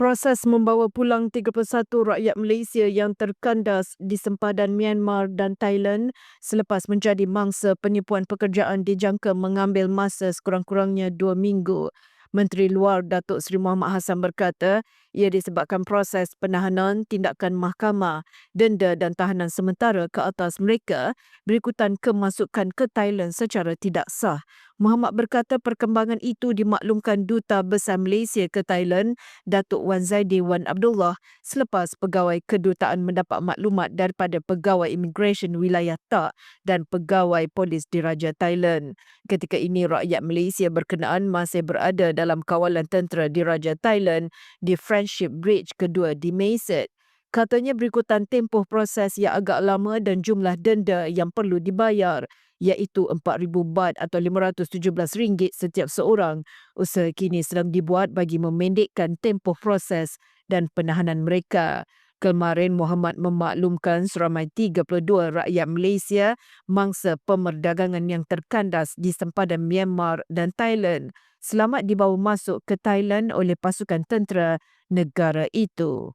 Proses membawa pulang 31 rakyat Malaysia yang terkandas di sempadan Myanmar dan Thailand selepas menjadi mangsa penipuan pekerjaan dijangka mengambil masa sekurang-kurangnya dua minggu. Menteri Luar Datuk Seri Muhammad Hassan berkata, ia disebabkan proses penahanan, tindakan mahkamah, denda dan tahanan sementara ke atas mereka berikutan kemasukan ke Thailand secara tidak sah. Muhammad berkata perkembangan itu dimaklumkan Duta Besar Malaysia ke Thailand, Datuk Wan Zaidi Wan Abdullah, selepas pegawai kedutaan mendapat maklumat daripada pegawai immigration wilayah Tak dan pegawai polis diraja Thailand. Ketika ini rakyat Malaysia berkenaan masih berada dalam kawalan tentera diraja Thailand di Friendship Bridge kedua di Mayset. Katanya berikutan tempoh proses yang agak lama dan jumlah denda yang perlu dibayar iaitu RM4,000 baht atau RM517 setiap seorang. Usaha kini sedang dibuat bagi memendekkan tempoh proses dan penahanan mereka. Kemarin Muhammad memaklumkan seramai 32 rakyat Malaysia mangsa pemerdagangan yang terkandas di sempadan Myanmar dan Thailand selamat dibawa masuk ke Thailand oleh pasukan tentera negara itu.